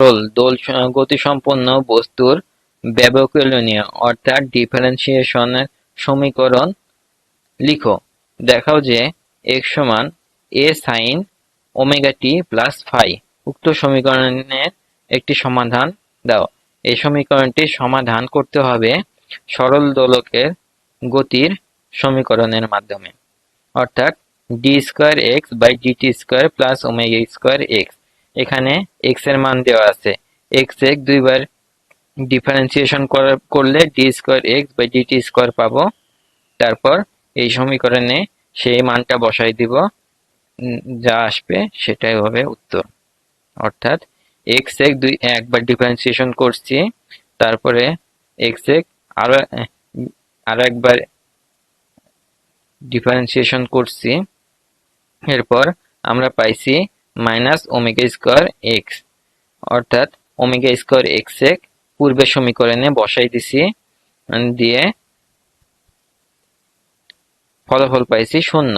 সরল দোল গতিসম্পন্ন বস্তুর ব্যবকলনীয়, অর্থাৎ ডিফারেন্সিয়েশনের সমীকরণ লিখো। দেখাও যে x সমান A sine omega t plus phi উক্ত সমীকরণের একটি সমাধান দাও। এই সমীকরণটি সমাধান করতে হবে সরল দোলকের গতির সমীকরণের মাধ্যমে। অর্থাৎ d square x by d t square plus omega square x এখানে এক্সের মান দেওয়া আছে। এক্স এক দুইবার ডিফারেন্সিয়েশন করলে d square x by d t square পাবো। তারপর এই সমীকরণে সেই মানটা বসাই দিব। যা আসবে সেটাই হবে উত্তর। অর্থাৎ এক্স এক দুই, একবার ডিফারেন্সিয়েশন করছি। তারপরে এক্স এক আরও আরও একবার ডিফারেন্সিয়েশন করছি। এরপর আমরা পাইছি মাইনাস ওমেগা স্কোয়ার এক্স অর্থাৎ ওমেগা স্কোয়ার এক্স এক পূর্বের সমীকরণে বসাই দিছি, দিয়ে ফলাফল পাইছি শূন্য।